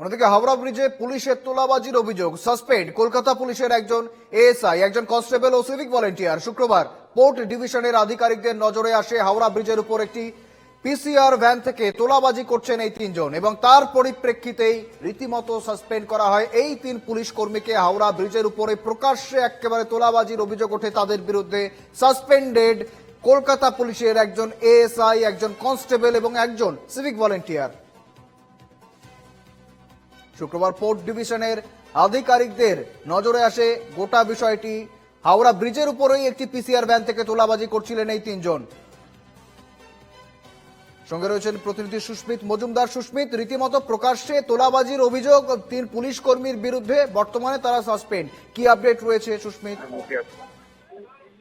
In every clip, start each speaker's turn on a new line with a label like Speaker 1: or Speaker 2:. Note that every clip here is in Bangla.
Speaker 1: অন্যদিকে হাওড়া ব্রিজে পুলিশের তোলাবাজির অভিযোগ। সাসপেন্ড, কলকাতা পুলিশের একজন এএসআই, একজন কনস্টেবল ও সিভিক ভলেন্টিয়ার। শুক্রবার পোর্ট ডিভিশনের আধিকারিকদের নজরে আসে হাওড়া ব্রিজের উপর একটি পিসিআর ভ্যান থেকে তোলাবাজি করছেন এই তিনজন এবং তার পরিপ্রেক্ষিতেই রীতিমতো সাসপেন্ড করা হয়। এই তিন পুলিশ কর্মীকে হাওড়া ব্রিজের উপরে প্রকাশ্যে একেবারে তোলাবাজির অভিযোগ ওঠে তাদের বিরুদ্ধে। সাসপেন্ডেড কলকাতা পুলিশের একজন এএসআই, একজন কনস্টেবল এবং একজন সিভিক ভলেন্টিয়ার। শুক্রবার পোর্ট ডিভিশনের আধিকারিকদের নজরে আসে গোটা বিষয়টি। হাওড়া ব্রিজের উপরেই একটি পিসিআর ভ্যান থেকে তোলাবাজি করছিলেন এই তিনজন। সঙ্গে রয়েছেন প্রতিনিধি সুস্মিত মজুমদার। সুস্মিত, রীতিমতো প্রকাশ্যে তোলাবাজির অভিযোগ তিন পুলিশ কর্মীর বিরুদ্ধে, বর্তমানে তারা সাসপেন্ড। কি আপডেট রয়েছে সুস্মিত?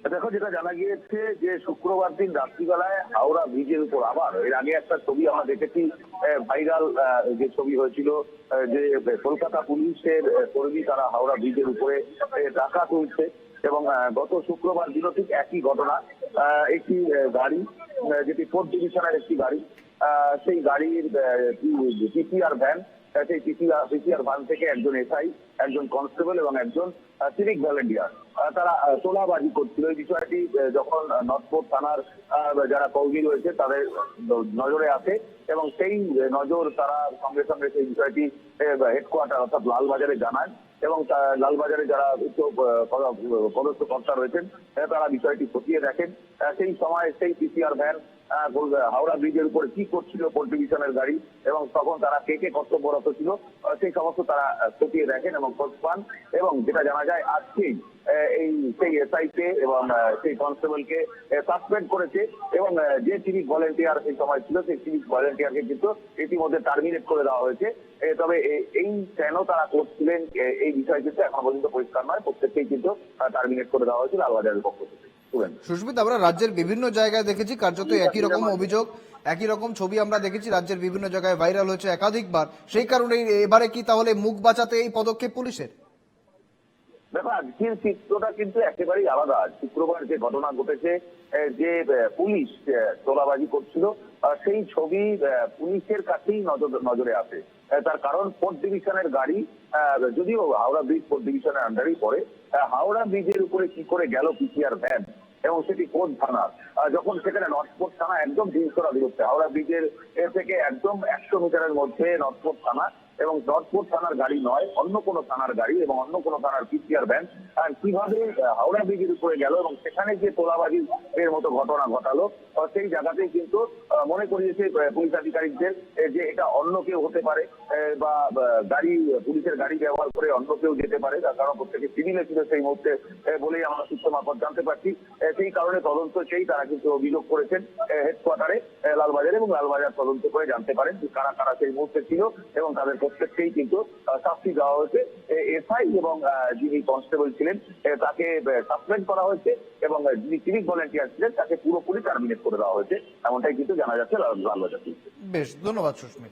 Speaker 2: দেখো যেটা জানা গিয়েছে যে শুক্রবার দিন রাত্রিবেলায় হাওড়া ব্রিজের উপর আবার, এর আগে একটা ছবি আমরা দেখেছি ভাইরাল যে ছবি হয়েছিল যে কলকাতা পুলিশের কর্মী তারা হাওড়া ব্রিজের উপরে টাকা তুলছে এবং গত শুক্রবার দিনও ঠিক একই ঘটনা একটি গাড়ি যেটি ফোর্থ ডিভিশনের একটি গাড়ি সেই গাড়ির পিসিআর ভ্যান সেই পিসিআর পিসিআর ভ্যান থেকে একজন এসআই, একজন কনস্টেবল এবং একজন সিভিক ভলেন্টিয়ার। তারা তোলাবাজি করছিল। এই বিষয়টি যখন নর্থপোর্ট থানার যারা কর্মী রয়েছে, তাদের নজরে আসে এবং সেই নজর তারা সঙ্গে সঙ্গে সেই বিষয়টি হেডকোয়ার্টার অর্থাৎ লালবাজারে জানান এবং লালবাজারে যারা উচ্চ পদস্থ কর্তা রয়েছেন তারা বিষয়টি খতিয়ে দেখেন। সেই সময় সেই পিসিআর ভ্যান হাওড়া ব্রিজের উপরে কি করছিল ডিভিশনের গাড়ি এবং তখন তারা কে কে কর্তব্যরত ছিল সেই সমস্ত তারা খতিয়ে দেখেন এবং খোঁজ পান। এবং যেটা জানা যায়, আজকেই এই সেই এসআই কে এবং সেই কনস্টেবলকে সাসপেন্ড করেছে। এবং যে সিভিক ভলেন্টিয়ার সেই সময় ছিল, সেই সিভিক ভলেন্টিয়ারকে কিন্তু ইতিমধ্যে টার্মিনেট করে দেওয়া হয়েছে। তবে এই কেন তারা করছিলেন এই বিষয় কিন্তু এখন পর্যন্ত পরিষ্কার নয়। প্রত্যেককেই কিন্তু টার্মিনেট করে দেওয়া হয়েছে লালবাজারের পক্ষ থেকে।
Speaker 1: সুস্মিত আমরা রাজ্যের বিভিন্ন জায়গায় দেখেছি কার্যত একই রকম অভিযোগ একই রকম ছবি আমরা দেখেছি রাজ্যের বিভিন্ন জায়গায় ভাইরাল হয়েছে একাধিকবার। সেই কারণে এবারে কি তাহলে মুখ বাঁচাতে এই পদক্ষেপ পুলিশের?
Speaker 2: দেখো আজকের চিত্রটা কিন্তু একেবারেই আলাদা। শুক্রবার যে ঘটনা ঘটেছে যে পুলিশ তোলাবাজি করছিল সেই ছবি পুলিশের কাছেই নজর নজরে আসে। তার কারণ ফোর্থ ডিভিশনের গাড়ি যদিও হাওড়া ব্রিজ ফোর্থ ডিভিশনের আন্ডারেই পড়ে হাওড়া ব্রিজের উপরে কি করে গেল পিসিআর ভ্যান এবং সেটি কোন থানা? যখন সেখানে নটপোর্ট থানা একদম হিংসরা বিরুদ্ধে, হাওড়া ব্রিজের থেকে একদম একশো মিটারের মধ্যে নটপোর্ট থানা এবং নর্থপোর্ট থানার গাড়ি নয়, অন্য কোনো থানার গাড়ি এবং অন্য কোনো থানার পিসিআর ভ্যান। কীভাবে হাওড়া ব্রিজের উপরে গেল এবং সেখানে যে তোলাবাজি এর মতো ঘটনা ঘটালো সেই জায়গাতেই কিন্তু মনে করিয়েছে পুলিশ আধিকারিকদের যে এটা অন্য কেউ হতে পারে বা গাড়ি, পুলিশের গাড়ি ব্যবহার করে অন্য কেউ যেতে পারে, তার কারণ প্রত্যেকে সিভিলে ছিল সেই মুহূর্তে বলেই আমরা সূত্র মারফত জানতে পারছি। সেই কারণে তদন্ত সেই তারা কিন্তু অভিযোগ করেছেন হেডকোয়ার্টারে লালবাজারে এবং লালবাজার তদন্ত করে জানতে পারেন কারা কারা সেই মুহূর্তে ছিল এবং তাদের প্রত্যেককেই কিন্তু শাস্তি দেওয়া হয়েছে। এসআই এবং যিনি কনস্টেবল ছিলেন তাকে সাসপেন্ড করা হয়েছে এবং যিনি সিভিক ভলেন্টিয়ার ছিলেন, তাকে পুরোপুরি টার্মিনেট করে দেওয়া হয়েছে। এমনটাই কিন্তু জানা যাচ্ছে, লাল-
Speaker 1: বেশ, ধন্যবাদ সুস্মিত।